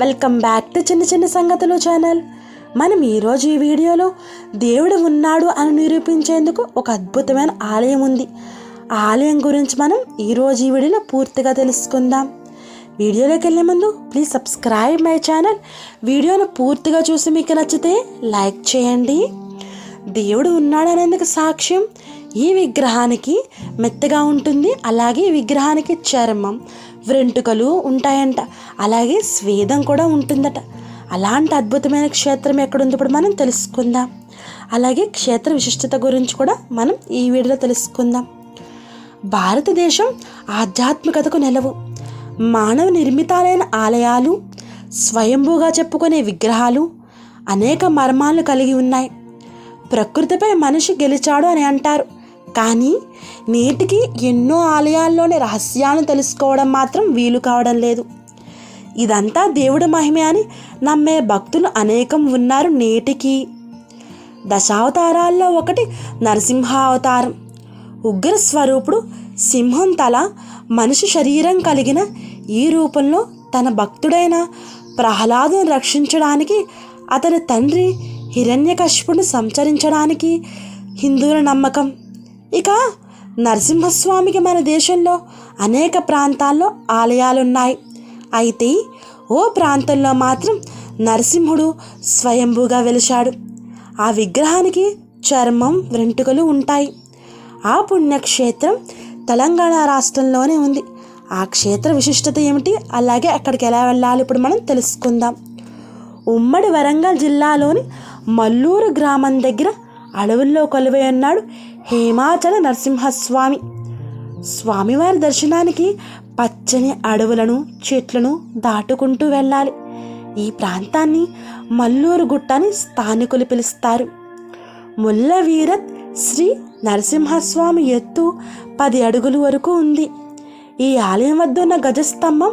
Welcome back to చిన్న చిన్న సంగతులు ఛానల్. మనం ఈరోజు ఈ వీడియోలో దేవుడు ఉన్నాడు అని నిరూపించేందుకు ఒక అద్భుతమైన ఆలయం ఉంది. ఆ ఆలయం గురించి మనం ఈరోజు ఈ వీడియోలో పూర్తిగా తెలుసుకుందాం. వీడియోలోకి వెళ్ళే ముందు ప్లీజ్ సబ్స్క్రైబ్ మై ఛానల్ వీడియోను పూర్తిగా చూసి మీకు నచ్చితే లైక్ చేయండి. దేవుడు ఉన్నాడనేందుకు సాక్ష్యం ఈ విగ్రహానికి మెత్తగా ఉంటుంది అలాగే ఈ విగ్రహానికి చర్మం వెంట్రుకలు ఉంటాయంట. అలాగే స్వేదం కూడా ఉంటుందట. అలాంటి అద్భుతమైన క్షేత్రం ఎక్కడుంది ఇప్పుడు మనం తెలుసుకుందాం. అలాగే క్షేత్ర విశిష్టత గురించి కూడా మనం ఈ వీడియోలో తెలుసుకుందాం. భారతదేశం ఆధ్యాత్మికతకు నెలవు. మానవ నిర్మితాలైన ఆలయాలు స్వయంభూగా చెప్పుకునే విగ్రహాలు అనేక మర్మాలు కలిగి ఉన్నాయి. ప్రకృతిపై మనిషి గెలిచాడు అని అంటారు. కానీ నేటికి ఎన్నో ఆలయాల్లోని రహస్యాలను తెలుసుకోవడం మాత్రం వీలు కావడం లేదు. ఇదంతా దేవుడి మహిమే అని నమ్మే భక్తులు అనేకం ఉన్నారు నేటికి. దశావతారాల్లో ఒకటి నరసింహ అవతారం ఉగ్ర స్వరూపుడు సింహం తల మనిషి శరీరం కలిగిన ఈ రూపంలో తన భక్తుడైన ప్రహ్లాదుని రక్షించడానికి అతని తండ్రి హిరణ్యకశిపుని సంచరించడానికి హిందువుల నమ్మకం. ఇక నరసింహస్వామికి మన దేశంలో అనేక ప్రాంతాల్లో ఆలయాలున్నాయి. అయితే ఓ ప్రాంతంలో మాత్రం నరసింహుడు స్వయంభూగా వెలిశాడు. ఆ విగ్రహానికి చర్మం వెంట్రుకలు ఉంటాయి. ఆ పుణ్యక్షేత్రం తెలంగాణ రాష్ట్రంలోనే ఉంది. ఆ క్షేత్ర విశిష్టత ఏమిటి? అలాగే అక్కడికి ఎలా వెళ్ళాలి? ఇప్పుడు మనం తెలుసుకుందాం. ఉమ్మడి వరంగల్ జిల్లాలోని మల్లూరు గ్రామం దగ్గర అడవుల్లో కొలువై ఉన్నాడు హేమాచల నరసింహస్వామి. స్వామివారి దర్శనానికి పచ్చని అడవులను చెట్లను దాటుకుంటూ వెళ్ళాలి. ఈ ప్రాంతాన్ని మల్లూరు గుట్ట అని స్థానికులు పిలుస్తారు. ముల్లవీరత్ శ్రీ నరసింహస్వామి ఎత్తు పది అడుగుల వరకు ఉంది. ఈ ఆలయం వద్ద ఉన్న గజస్తంభం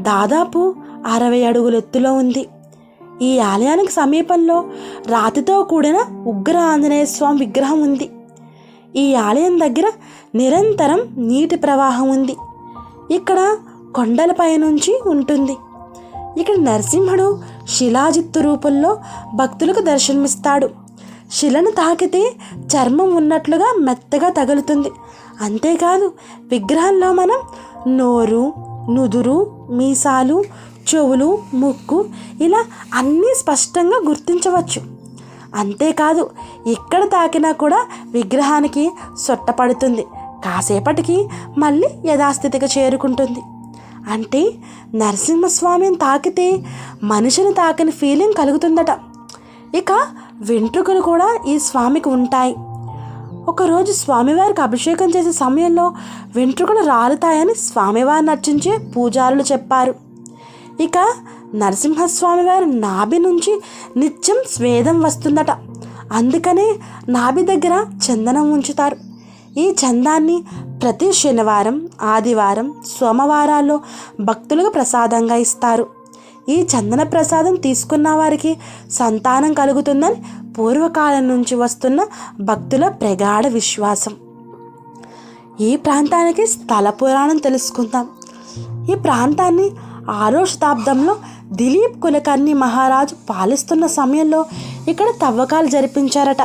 దాదాపు అరవై అడుగుల ఎత్తులో ఉంది. ఈ ఆలయానికి సమీపంలో రాతితో కూడిన ఉగ్ర ఆంజనేయ స్వామి విగ్రహం ఉంది. ఈ ఆలయం దగ్గర నిరంతరం నీటి ప్రవాహం ఉంది. ఇక్కడ కొండలపై నుంచి ఉంటుంది. ఇక్కడ నరసింహుడు శిలాజిత్తు రూపంలో భక్తులకు దర్శనమిస్తాడు. శిలను తాకితే చర్మం ఉన్నట్లుగా మెత్తగా తగులుతుంది. అంతేకాదు విగ్రహంలో మనం నోరు నుదురు మీసాలు చెవులు ముక్కు ఇలా అన్నీ స్పష్టంగా గుర్తించవచ్చు. అంతేకాదు ఇక్కడ తాకినా కూడా విగ్రహానికి సొట్టపడుతుంది కాసేపటికి మళ్ళీ యథాస్థితికి చేరుకుంటుంది. అంటే నరసింహస్వామిని తాకితే మనిషిని తాకిన ఫీలింగ్ కలుగుతుందట. ఇక వెంట్రుకలు కూడా ఈ స్వామికి ఉంటాయి. ఒకరోజు స్వామివారికి అభిషేకం చేసే సమయంలో వెంట్రుకలు రాలుతాయని స్వామివారిని నచ్చించే పూజారులు చెప్పారు. ఇక నరసింహస్వామి వారి నాభి నుంచి నిత్యం స్వేదం వస్తుందట. అందుకనే నాభి దగ్గర చందనం ఉంచుతారు. ఈ చందాన్ని ప్రతి శనివారం ఆదివారం సోమవారాల్లో భక్తులకు ప్రసాదంగా ఇస్తారు. ఈ చందన ప్రసాదం తీసుకున్న వారికి సంతానం కలుగుతుందని పూర్వకాలం నుంచి వస్తున్న భక్తుల ప్రగాఢ విశ్వాసం. ఈ ప్రాంతానికి స్థల పురాణం తెలుసుకుందాం. ఈ ప్రాంతాన్ని ఆరో శతాబ్దంలో దిలీప్ కులకర్ణి మహారాజు పాలిస్తున్న సమయంలో ఇక్కడ తవ్వకాలు జరిపించారట.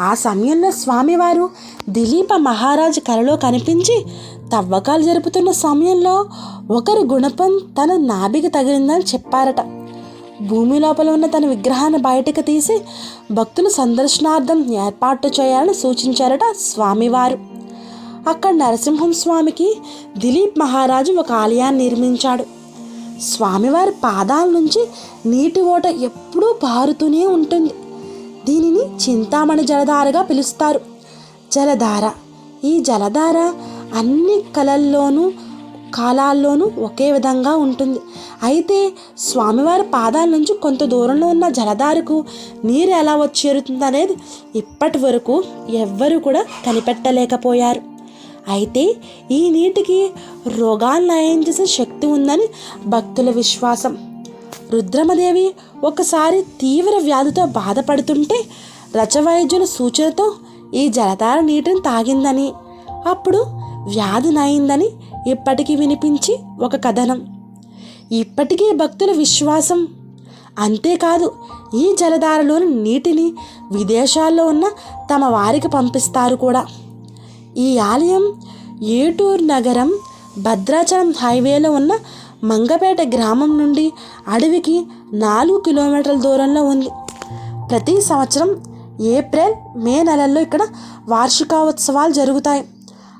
ఆ సమయంలో స్వామివారు దిలీప మహారాజు కలలో కనిపించి తవ్వకాలు జరుపుతున్న సమయంలో ఒకరి గుణపం తన నాభికి తగిలిందని చెప్పారట. భూమి లోపల ఉన్న తన విగ్రహాన్ని బయటకు తీసి భక్తుల సందర్శనార్థం ఏర్పాటు చేయాలని సూచించారట స్వామివారు. అక్కడ నరసింహం స్వామికి దిలీప్ మహారాజు ఒక ఆలయాన్ని నిర్మించాడు. స్వామివారి పాదాల నుంచి నీటి ఓట ఎప్పుడూ పారుతూనే ఉంటుంది. దీనిని చింతామణి జలధారగా పిలుస్తారు. జలధార. ఈ జలధార అన్ని కళల్లోనూ కాలాల్లోనూ ఒకే విధంగా ఉంటుంది. అయితే స్వామివారి పాదాల నుంచి కొంత దూరంలో ఉన్న జలధారకు నీరు ఎలా వచ్చి చేరుతుంది అనేది ఇప్పటి వరకు ఎవ్వరూ కూడా కనిపెట్టలేకపోయారు. అయితే ఈ నీటికి రోగాలు నయం చేసే శక్తి ఉందని భక్తుల విశ్వాసం. రుద్రమదేవి ఒకసారి తీవ్ర వ్యాధితో బాధపడుతుంటే రచవైద్యుల సూచనతో ఈ జలధార నీటిని తాగిందని అప్పుడు వ్యాధి నయిందని ఇప్పటికీ వినిపించి ఒక కథనం. ఇప్పటికీ భక్తుల విశ్వాసం. అంతేకాదు ఈ జలధారలోని నీటిని విదేశాల్లో ఉన్న తమ వారికి పంపిస్తారు కూడా. ఈ ఆలయం ఏటూరు నగరం భద్రాచలం హైవేలో ఉన్న మంగపేట గ్రామం నుండి అడవికి నాలుగు కిలోమీటర్ల దూరంలో ఉంది. ప్రతి సంవత్సరం ఏప్రిల్ మే నెలల్లో ఇక్కడ వార్షికోత్సవాలు జరుగుతాయి.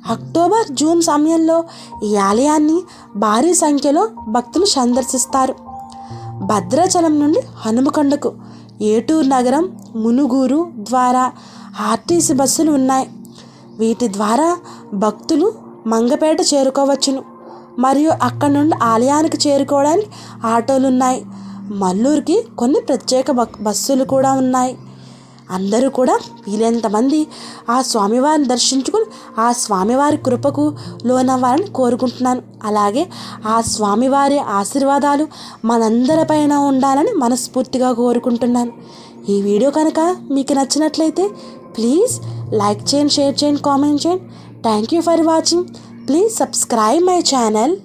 అక్టోబర్ జూన్ సమయంలో ఈ ఆలయాన్ని భారీ సంఖ్యలో భక్తులు సందర్శిస్తారు. భద్రాచలం నుండి హనుమకొండకు ఏటూరు నగరం మునుగూరు ద్వారా ఆర్టీసీ బస్సులు ఉన్నాయి. వీటి ద్వారా భక్తులు మంగపేట చేరుకోవచ్చును. మరియు అక్కడ నుండి ఆలయానికి చేరుకోవడానికి ఆటోలు ఉన్నాయి మల్లూరుకి కొన్ని ప్రత్యేక బస్సులు కూడా ఉన్నాయి. అందరూ కూడా వీలైనంతమంది ఆ స్వామివారిని దర్శించుకుని ఆ స్వామివారి కృపకు లోనవ్వాలని కోరుకుంటున్నాను. అలాగే ఆ స్వామివారి ఆశీర్వాదాలు మనందరిపైన ఉండాలని మనస్ఫూర్తిగా కోరుకుంటున్నాను. ఈ వీడియో కనుక మీకు నచ్చినట్లయితే Please like chain, share chain, comment chain. Thank you for watching. Please subscribe my channel.